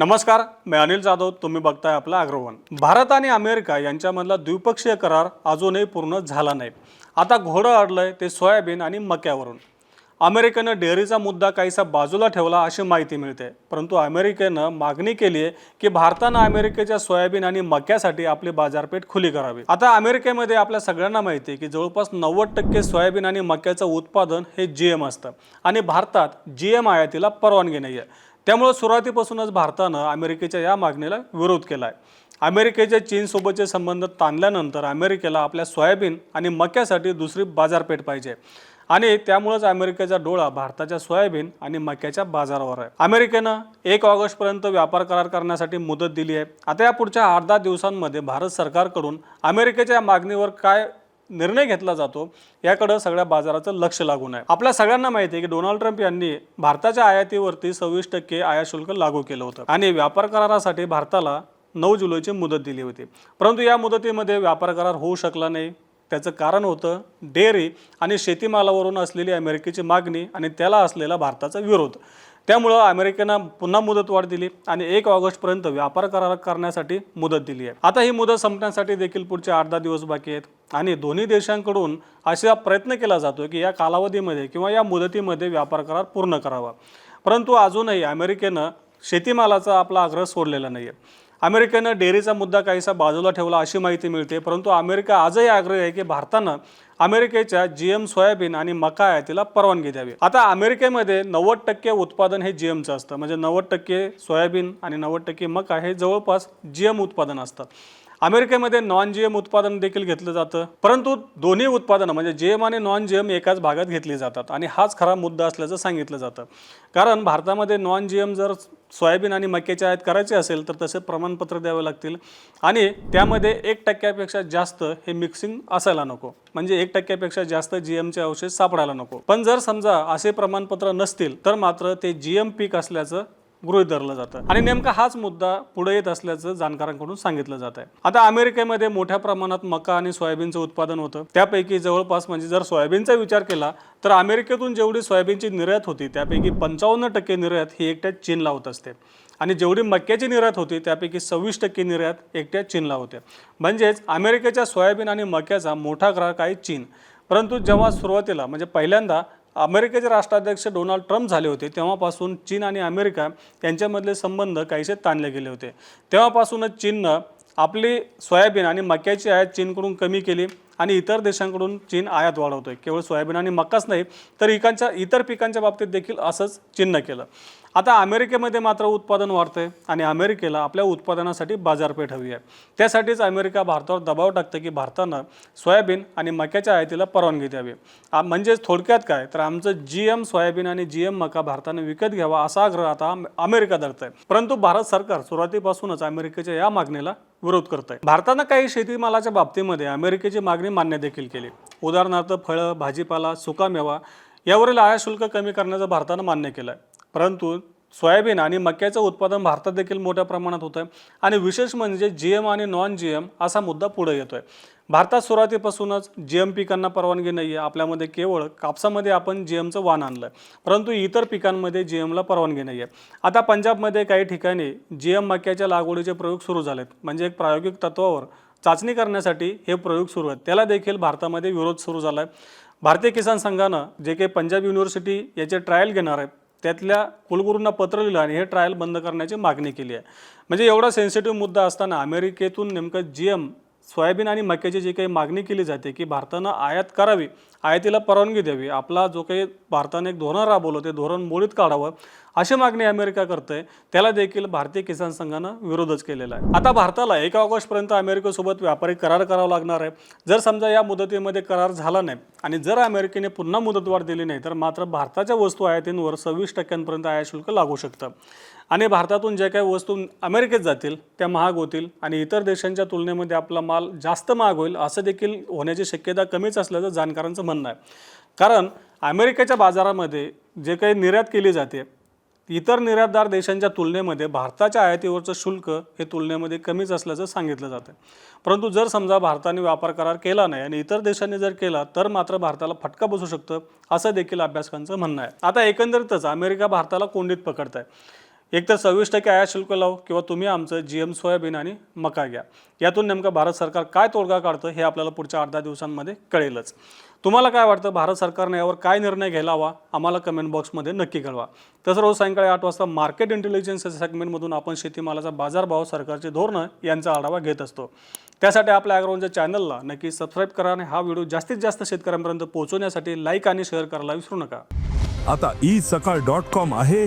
नमस्कार मी अनिल जाधव तुम्ही बघताय आपला अग्रवन. भारत आणि अमेरिका यांच्यामधला द्विपक्षीय करार अजूनही पूर्ण झाला नाही. आता घोडं अडलंय ते सोयाबीन आणि मक्यावरून. अमेरिकेनं डेअरीचा मुद्दा काहीसा बाजूला ठेवला अशी माहिती मिळते. परंतु अमेरिकेनं मागणी केली आहे की भारतानं अमेरिकेच्या सोयाबीन आणि मक्यासाठी आपली बाजारपेठ खुली करावी. आता अमेरिकेमध्ये आपल्या सगळ्यांना माहिती आहे की जवळपास नव्वद टक्के सोयाबीन आणि मक्याचं उत्पादन हे जी एम असतं. आणि भारतात जी एम आयातीला परवानगी नाही आहे त्यामुळं सुरुवातीपासूनच भारतानं अमेरिकेच्या या मागणीला विरोध केला आहे अमेरिकेचे चीनसोबतचे संबंध ताणल्यानंतर अमेरिकेला आपल्या सोयाबीन आणि मक्यासाठी दुसरी बाजारपेठ पाहिजे. आणि त्यामुळेच अमेरिकेचा डोळा भारताच्या सोयाबीन आणि मक्याच्या बाजारावर आहे. अमेरिकेनं एक ऑगस्टपर्यंत व्यापार करार करण्यासाठी मुदत दिली आहे. आता या पुढच्या आठ दहा दिवसांमध्ये भारत सरकारकडून अमेरिकेच्या या मागणीवर काय निर्णय घेतला जातो याकडं सगळ्या बाजाराचं लक्ष लागून आहे. आपल्या सगळ्यांना माहिती आहे की डोनाल्ड ट्रम्प यांनी भारताच्या आयातीवरती सव्वीस टक्के आयात शुल्क लागू केलं होतं. आणि व्यापार करारासाठी भारताला नऊ जुलैची मुदत दिली होती. परंतु या मुदतीमध्ये व्यापार करार होऊ शकला नाही. त्याचं कारण होतं डेअरी आणि शेतीमालावरून असलेली अमेरिकेची मागणी आणि त्याला असलेला भारताचा विरोध. त्यामुळं अमेरिकेनं पुन्हा मुदतवाढ दिली आणि एक ऑगस्टपर्यंत व्यापार करार करण्यासाठी मुदत दिली आहे. आता ही मुदत संपण्यासाठी देखील पुढचे आठ दहा दिवस बाकी आहेत आणि दोन्ही देशांकडून असा प्रयत्न केला जातो की या कालावधीमध्ये किंवा या मुदतीमध्ये व्यापार करार पूर्ण करावा. परंतु अजूनही अमेरिकेनं शेतीमालाचा आपला आग्रह सोडलेला नाही आहे अमेरिकेनं डेअरीचा मुद्दा काहीसा बाजूला ठेवला अशी माहिती मिळते परंतु अमेरिका आजही आग्रही आहे की भारतानं अमेरिकेच्या जी एम सोयाबीन आणि मका आयातीला परवानगी द्यावी. आता अमेरिकेमध्ये नव्वद टक्के उत्पादन हे जी एमचं असतं. म्हणजे नव्वद टक्के सोयाबीन आणि नव्वद टक्के मका हे जवळपास जी एम उत्पादन असतात अमेरिकेमध्ये नॉन जी एम उत्पादन देखील घेतलं जातं. परंतु दोन्ही उत्पादनं म्हणजे जी एम आणि नॉन जी एम एकाच भागात घेतली जातात आणि हाच खरा मुद्दा असल्याचं सांगितलं जातं. कारण भारतामध्ये नॉन जी एम जर सोयाबीन आणि मक्याची आयात करायची असेल तर तसे प्रमाणपत्र द्यावे लागतील. आणि त्यामध्ये एक टक्क्यापेक्षा जास्त हे मिक्सिंग असायला नको. म्हणजे एक टक्क्यापेक्षा जास्त जी एमचे अवशेष सापडायला नको. पण जर समजा असे प्रमाणपत्र नसतील तर मात्र ते जी एम पीक असल्याचं गृहित धरलं जातं. आणि नेमका हाच मुद्दा पुढे येत असल्याचं जाणकारांकडून सांगितलं जात आहे. आता अमेरिकेमध्ये मोठ्या प्रमाणात मका आणि सोयाबीनचं उत्पादन होतं. त्यापैकी जवळपास म्हणजे जर सोयाबीनचा विचार केला तर अमेरिकेतून जेवढी सोयाबीनची निर्यात होती त्यापैकी पंचावन्न टक्के निर्यात ही एकट्या चीनला होत असते. आणि जेवढी मक्याची निर्यात होती त्यापैकी सव्वीस टक्के निर्यात एकट्या चीनला होत्या म्हणजेच अमेरिकेच्या सोयाबीन आणि मक्याचा मोठा ग्राहक आहे चीन. परंतु जेव्हा सुरुवातीला म्हणजे पहिल्यांदा अमेरिकेचे राष्ट्राध्यक्ष डोनाल्ड ट्रम्प झाले होते. तेव्हापासून चीन आणि अमेरिका यांच्यामधले संबंध काहीसे ताणले गेले होते. तेव्हापासूनच चीननं आपली सोयाबीन आणि मक्याची आयात चीनकडून कमी केली आणि इतर देशांकडून चीन आयात वाढवतोय. केवळ सोयाबीन आणि मकाच नाही तर इकांच्या इतर पिकांच्या बाबतीत देखील असंच चीननं केलं. आता अमेरिकेमध्ये मात्र उत्पादन वाढतंय आणि अमेरिकेला आपल्या उत्पादनासाठी बाजारपेठ हवी आहे. त्यासाठीच अमेरिका भारतावर दबाव टाकतं की भारतानं सोयाबीन आणि मक्याच्या आयातीला परवानगी द्यावी. म्हणजेच थोडक्यात काय तर आमचं जी एम सोयाबीन आणि जी एम मका भारतानं विकत घ्यावा असा आग्रह आता अमेरिका धरत आहे परंतु भारत सरकार सुरुवातीपासूनच अमेरिकेच्या या मागणीला विरोध करत आहे भारतानं काही शेतीमालाच्या बाबतीमध्ये अमेरिकेची मागणी मान्य देखील केली. उदाहरणार्थ फळं भाजीपाला सुकामेवा यावरील आयात शुल्क कमी करण्याचं भारतानं मान्य केलं आहे परंतु सोयाबीन आणि मक्याचं उत्पादन भारतात देखील मोठ्या प्रमाणात होतं आहे आणि विशेष म्हणजे जी एम आणि नॉन जी एम असा मुद्दा पुढे येतो आहे भारतात सुरुवातीपासूनच जी एम पिकांना परवानगी नाही आहे आपल्यामध्ये केवळ कापसामध्ये आपण जी एमचं वाण आणलं परंतु इतर पिकांमध्ये जी एमला परवानगी नाही आहे आता पंजाबमध्ये काही ठिकाणी जी एम मक्याच्या लागवडीचे प्रयोग सुरू झालेत. म्हणजे एक प्रायोगिक तत्वावर चाचणी करण्यासाठी हे प्रयोग सुरू आहेत. त्याला देखील भारतामध्ये विरोध सुरू झाला आहे भारतीय किसान संघानं जे काही पंजाब युनिव्हर्सिटी याचे ट्रायल घेणार आहेत त्यातल्या कुलगुरूंना पत्र लिहिलं आणि हे ट्रायल बंद करण्याची मागणी केली आहे. म्हणजे एवढा सेन्सिटिव्ह मुद्दा असताना अमेरिकेतून नेमकं जी एम सोयाबीन आणि मक्याची जी काही मागणी केली जाते की भारतानं आयात करावी आयातीला परवानगी द्यावी. आपला जो काही भारताने एक धोरण राबवलं ते धोरण मोडीत काढावं अशी मागणी अमेरिका करते त्याला देखील भारतीय किसान संघानं विरोधच केलेला आहे. आता भारताला एक ऑगस्टपर्यंत अमेरिकेसोबत व्यापारी करार करावा लागणार आहे. जर समजा या मुदतीमध्ये करार झाला नाही आणि जर अमेरिकेने पुन्हा मुदतवाढ दिली नाही तर मात्र भारताच्या वस्तू आयातींवर सव्वीस टक्क्यांपर्यंत आयात शुल्क लागू शकतं. आणि भारतातून ज्या काही वस्तू अमेरिकेत जातील त्या महाग होतील आणि इतर देशांच्या तुलनेमध्ये आपला माल जास्त महाग होईल असं देखील होण्याची शक्यता कमीच असल्याचं जाणकारांचं म्हणणं आहे. कारण अमेरिकेच्या बाजारामध्ये जे काही निर्यात केली जाते इतर निर्यातदार देशांच्या तुलनेमध्ये भारताच्या आयातीवरचं शुल्क हे तुलनेमध्ये कमीच असल्याचं सांगितलं जातं परंतु जर समजा भारताने व्यापार करार केला नाही आणि इतर देशांनी जर केला तर मात्र भारताला फटका बसू शकतं असं देखील अभ्यासकांचं म्हणणं आहे. आता एकंदरीतच अमेरिका भारताला कोंडीत पकडत आहे एक तर सव्वीस टक्के आयात शुल्क लावू किंवा तुम्ही आमचं जी एम सोयाबीन आणि मका घ्या. यातून नेमकं भारत सरकार काय तोडगा काढतं हे आपल्याला पुढच्या आठ दहा दिवसांमध्ये कळेलच. तुम्हाला काय वाटतं? भारत सरकारने यावर काय निर्णय घ्यायला हवा आम्हाला कमेंट बॉक्समध्ये नक्की कळवा. तसं रोज सायंकाळी आठ वाजता मार्केट इंटेलिजन्स या सेगमेंटमधून आपण शेतीमालाचा बाजारभाव सरकारचे धोरणं यांचा आढावा घेत असतो. त्यासाठी आपल्या ॲग्रोवनच्या चॅनलला नक्की सबस्क्राईब करा आणि हा व्हिडिओ जास्तीत जास्त शेतकऱ्यांपर्यंत पोहोचवण्यासाठी लाईक आणि शेअर करायला विसरू नका. आता ई सकाळ डॉट कॉम आहे.